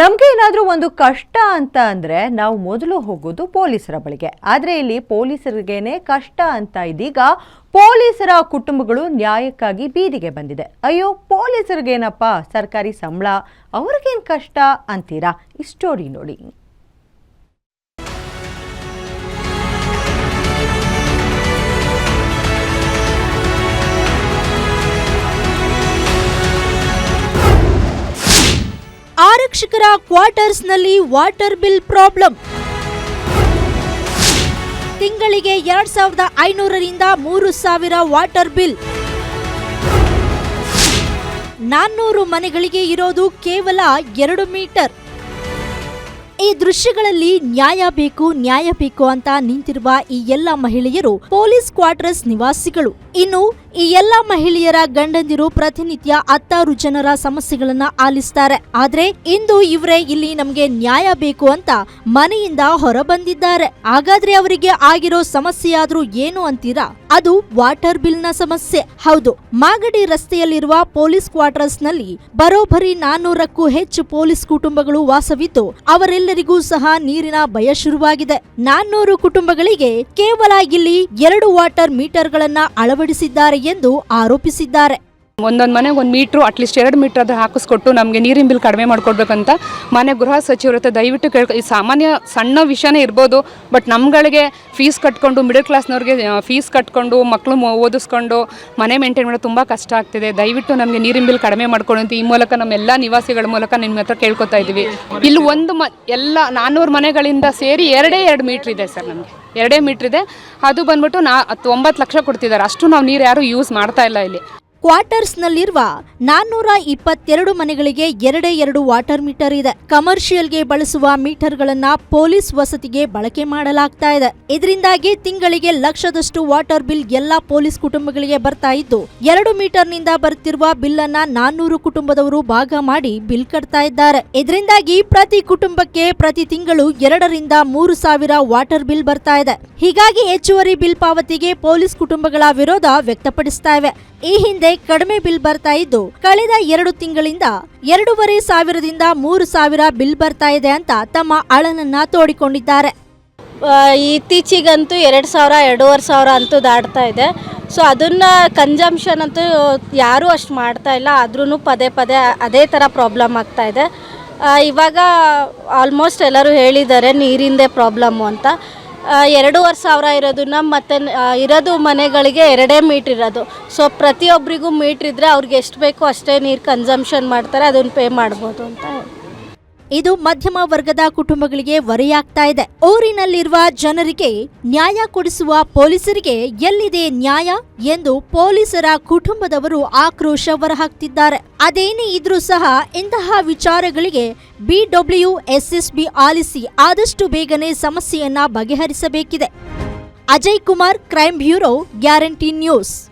ನಮಗೆ ಏನಾದರೂ ಒಂದು ಕಷ್ಟ ಅಂತ ಅಂದರೆ ನಾವು ಮೊದಲು ಹೋಗೋದು ಪೊಲೀಸರ ಬಳಿಗೆ. ಆದರೆ ಇಲ್ಲಿ ಪೊಲೀಸರಿಗೇನೆ ಕಷ್ಟ ಅಂತ ಇದೀಗ ಪೊಲೀಸರ ಕುಟುಂಬಗಳು ನ್ಯಾಯಕ್ಕಾಗಿ ಬೀದಿಗೆ ಬಂದಿದೆ. ಅಯ್ಯೋ, ಪೊಲೀಸರಿಗೇನಪ್ಪ ಸರ್ಕಾರಿ ಸಂಬಳ, ಅವ್ರಿಗೇನು ಕಷ್ಟ ಅಂತೀರಾ? ಈ ಸ್ಟೋರಿ ನೋಡಿ. ಆರಕ್ಷಕರ ಕ್ವಾರ್ಟರ್ಸ್ನಲ್ಲಿ ವಾಟರ್ ಬಿಲ್ ಪ್ರಾಬ್ಲಮ್. ತಿಂಗಳಿಗೆ ಎರಡ್ ಸಾವಿರದ ಐನೂರರಿಂದ ಮೂರು ಸಾವಿರ ವಾಟರ್ ಬಿಲ್. ನಾನ್ನೂರು ಮನೆಗಳಿಗೆ ಇರೋದು ಕೇವಲ ಎರಡು ಮೀಟರ್. ಈ ದೃಶ್ಯಗಳಲ್ಲಿ ನ್ಯಾಯ ಬೇಕು ನ್ಯಾಯ ಬೇಕು ಅಂತ ನಿಂತಿರುವ ಈ ಎಲ್ಲ ಮಹಿಳೆಯರು ಪೊಲೀಸ್ ಕ್ವಾರ್ಟರ್ಸ್ ನಿವಾಸಿಗಳು. ಇನ್ನು ಈ ಎಲ್ಲ ಮಹಿಳೆಯರ ಗಂಡಂದಿರು ಪ್ರತಿನಿತ್ಯ ಹತ್ತಾರು ಜನರ ಸಮಸ್ಯೆಗಳನ್ನ ಆಲಿಸ್ತಾರೆ. ಆದ್ರೆ ಇಂದು ಇವರೇ ಇಲ್ಲಿ ನಮ್ಗೆ ನ್ಯಾಯ ಬೇಕು ಅಂತ ಮನೆಯಿಂದ ಹೊರ ಬಂದಿದ್ದಾರೆ ಹಾಗಾದ್ರೆ ಅವರಿಗೆ ಆಗಿರೋ ಸಮಸ್ಯೆಯಾದ್ರೂ ಏನು ಅಂತೀರಾ? ಅದು ವಾಟರ್ ಬಿಲ್ನ ಸಮಸ್ಯೆ. ಹೌದು, ಮಾಗಡಿ ರಸ್ತೆಯಲ್ಲಿರುವ ಪೊಲೀಸ್ ಕ್ವಾರ್ಟರ್ಸ್ನಲ್ಲಿ ಬರೋಬ್ಬರಿ ನಾನ್ನೂರಕ್ಕೂ ಹೆಚ್ಚು ಪೊಲೀಸ್ ಕುಟುಂಬಗಳು ವಾಸವಿದ್ದು, ಅವರೆಲ್ಲರಿಗೂ ಸಹ ನೀರಿನ ಭಯ ಶುರುವಾಗಿದೆ. ನಾನ್ನೂರು ಕುಟುಂಬಗಳಿಗೆ ಕೇವಲ ಇಲ್ಲಿ ಎರಡು ವಾಟರ್ ಮೀಟರ್ಗಳನ್ನ ಅಳವಡಿಸಿದ್ದಾರೆ ಎಂದು ಆರೋಪಿಸಿದ್ದಾರೆ. ಒಂದೊಂದು ಮನೆಗೆ ಒಂದು ಮೀಟ್ರು ಅಟ್ಲೀಸ್ಟ್ ಎರಡು ಮೀಟ್ರ್ ಅದು ಹಾಕಿಸ್ಕೊಟ್ಟು ನಮಗೆ ನೀರಿನ ಬಿಲ್ ಕಡಿಮೆ ಮಾಡ್ಕೊಡ್ಬೇಕಂತ ಮನೆ ಗೃಹ ಸಚಿವರ ಹತ್ರ ದಯವಿಟ್ಟು ಕೇಳ್ಕೊ, ಈ ಸಾಮಾನ್ಯ ಸಣ್ಣ ವಿಷಯನೇ ಇರ್ಬೋದು ಬಟ್ ನಮ್ಗಳಿಗೆ ಫೀಸ್ ಕಟ್ಕೊಂಡು ಮಿಡಲ್ ಕ್ಲಾಸ್ನವ್ರಿಗೆ ಫೀಸ್ ಕಟ್ಕೊಂಡು ಮಕ್ಕಳು ಓದಿಸ್ಕೊಂಡು, ಮನೆ ಮೇಂಟೈನ್ ಮಾಡೋದು ತುಂಬ ಕಷ್ಟ ಆಗ್ತಿದೆ. ದಯವಿಟ್ಟು ನಮಗೆ ನೀರಿನ ಬಿಲ್ ಕಡಿಮೆ ಮಾಡ್ಕೊಂಡು ಅಂತ ಈ ಮೂಲಕ ನಮ್ಮ ಎಲ್ಲ ನಿವಾಸಿಗಳ ಮೂಲಕ ನಿಮ್ಮ ಹತ್ರ ಕೇಳ್ಕೊತಾ ಇದ್ದೀವಿ. ಇಲ್ಲಿ ಒಂದು ಮ, ಎಲ್ಲ ನಾನ್ನೂರು ಮನೆಗಳಿಂದ ಸೇರಿ ಎರಡೇ ಎರಡು ಮೀಟ್ರ್ ಇದೆ ಸರ್ ನಮಗೆ. ಎರಡೇ ಮೀಟ್ರ್ ಇದೆ. ಅದು ಬಂದ್ಬಿಟ್ಟು ನಾ ಒಂಬತ್ತು ಲಕ್ಷ ಕೊಡ್ತಿದ್ದಾರೆ. ಅಷ್ಟು ನಾವು ನೀರು ಯಾರು ಯೂಸ್ ಮಾಡ್ತಾ ಇಲ್ಲ ಇಲ್ಲಿ. ಕ್ವಾರ್ಟರ್ಸ್ನಲ್ಲಿರುವ ನಾನ್ನೂರ ಇಪ್ಪತ್ತೆರಡು ಮನೆಗಳಿಗೆ ಎರಡೇ ಎರಡು ವಾಟರ್ ಮೀಟರ್ ಇದೆ. ಕಮರ್ಷಿಯಲ್ಗೆ ಬಳಸುವ ಮೀಟರ್ಗಳನ್ನ ಪೊಲೀಸ್ ವಸತಿಗೆ ಬಳಕೆ ಮಾಡಲಾಗ್ತಾ ಇದೆ. ಇದರಿಂದಾಗಿ ತಿಂಗಳಿಗೆ ಲಕ್ಷದಷ್ಟು ವಾಟರ್ ಬಿಲ್ ಎಲ್ಲಾ ಪೊಲೀಸ್ ಕುಟುಂಬಗಳಿಗೆ ಬರ್ತಾ ಇದ್ದು, ಎರಡು ಮೀಟರ್ನಿಂದ ಬರುತ್ತಿರುವ ಬಿಲ್ ಅನ್ನ ನಾನ್ನೂರು ಕುಟುಂಬದವರು ಭಾಗ ಮಾಡಿ ಬಿಲ್ ಕಟ್ತಾ ಇದ್ದಾರೆ. ಇದರಿಂದಾಗಿ ಪ್ರತಿ ಕುಟುಂಬಕ್ಕೆ ಪ್ರತಿ ತಿಂಗಳು ಎರಡರಿಂದ ಮೂರು ಸಾವಿರ ವಾಟರ್ ಬಿಲ್ ಬರ್ತಾ ಇದೆ. ಹೀಗಾಗಿ ಹೆಚ್ಚುವರಿ ಬಿಲ್ ಪಾವತಿಗೆ ಪೊಲೀಸ್ ಕುಟುಂಬಗಳ ವಿರೋಧ ವ್ಯಕ್ತಪಡಿಸ್ತಾ ಇವೆ. ಈ ಹಿಂದೆ ಕಡಿಮೆ ಬಿಲ್ ಬರ್ತಾ ಇದ್ದು, ಕಳೆದ ಎರಡು ತಿಂಗಳಿಂದ ಎರಡೂವರೆ ಸಾವಿರದಿಂದ ಮೂರು ಸಾವಿರ ಬಿಲ್ ಬರ್ತಾ ಇದೆ ಅಂತ ತಮ್ಮ ಅಳನನ್ನ ತೋಡಿಕೊಂಡಿದ್ದಾರೆ. ಇತ್ತೀಚೆಗಂತೂ ಎರಡು ಸಾವಿರ, ಎರಡೂವರೆ ಸಾವಿರ ಅಂತೂ ದಾಟ್ತಾ ಇದೆ. ಸೊ, ಅದನ್ನು ಕನ್ಸಂಪ್ಷನ್ ಅಂತೂ ಯಾರೂ ಅಷ್ಟು ಮಾಡ್ತಾ ಇಲ್ಲ. ಆದ್ರೂ ಪದೇ ಪದೇ ಅದೇ ಥರ ಪ್ರಾಬ್ಲಮ್ ಆಗ್ತಾ ಇದೆ. ಇವಾಗ ಆಲ್ಮೋಸ್ಟ್ ಎಲ್ಲರೂ ಹೇಳಿದ್ದಾರೆ ನೀರಿಂದೇ ಪ್ರಾಬ್ಲಮ್ಮು ಅಂತ. ಎರಡೂವರೆ ಸಾವಿರ ಇರೋದನ್ನ ಮತ್ತು ಇರೋದು ಮನೆಗಳಿಗೆ ಎರಡೇ ಮೀಟ್ರ್ ಇರೋದು. ಸೊ ಪ್ರತಿಯೊಬ್ಬರಿಗೂ ಮೀಟ್ರ್ ಇದ್ದರೆ ಅವ್ರಿಗೆ ಎಷ್ಟು ಬೇಕೋ ಅಷ್ಟೇ ನೀರು ಕನ್ಸಂಪ್ಷನ್ ಮಾಡ್ತಾರೆ, ಅದನ್ನು ಪೇ ಮಾಡ್ಬೋದು ಅಂತ ಇದು ಮಧ್ಯಮ ವರ್ಗದ ಕುಟುಂಬಗಳಿಗೆ ಹೊರೆಯಾಗ್ತಾ ಇದೆ. ಊರಿನಲ್ಲಿರುವ ಜನರಿಗೆ ನ್ಯಾಯ ಕೊಡಿಸುವ ಪೊಲೀಸರಿಗೆ ಎಲ್ಲಿದೆ ನ್ಯಾಯ ಎಂದು ಪೊಲೀಸರ ಕುಟುಂಬದವರು ಆಕ್ರೋಶ ಹೊರಹಾಕ್ತಿದ್ದಾರೆ. ಅದೇನೇ ಇದ್ರೂ ಸಹ ಇಂತಹ ವಿಚಾರಗಳಿಗೆ ಬಿಡಬ್ಲ್ಯೂ ಎಸ್ಎಸ್ಬಿ ಆಲಿಸಿ ಆದಷ್ಟು ಬೇಗನೆ ಸಮಸ್ಯೆಯನ್ನ ಬಗೆಹರಿಸಬೇಕಿದೆ. Ajay Kumar crime bureau, guarantee news.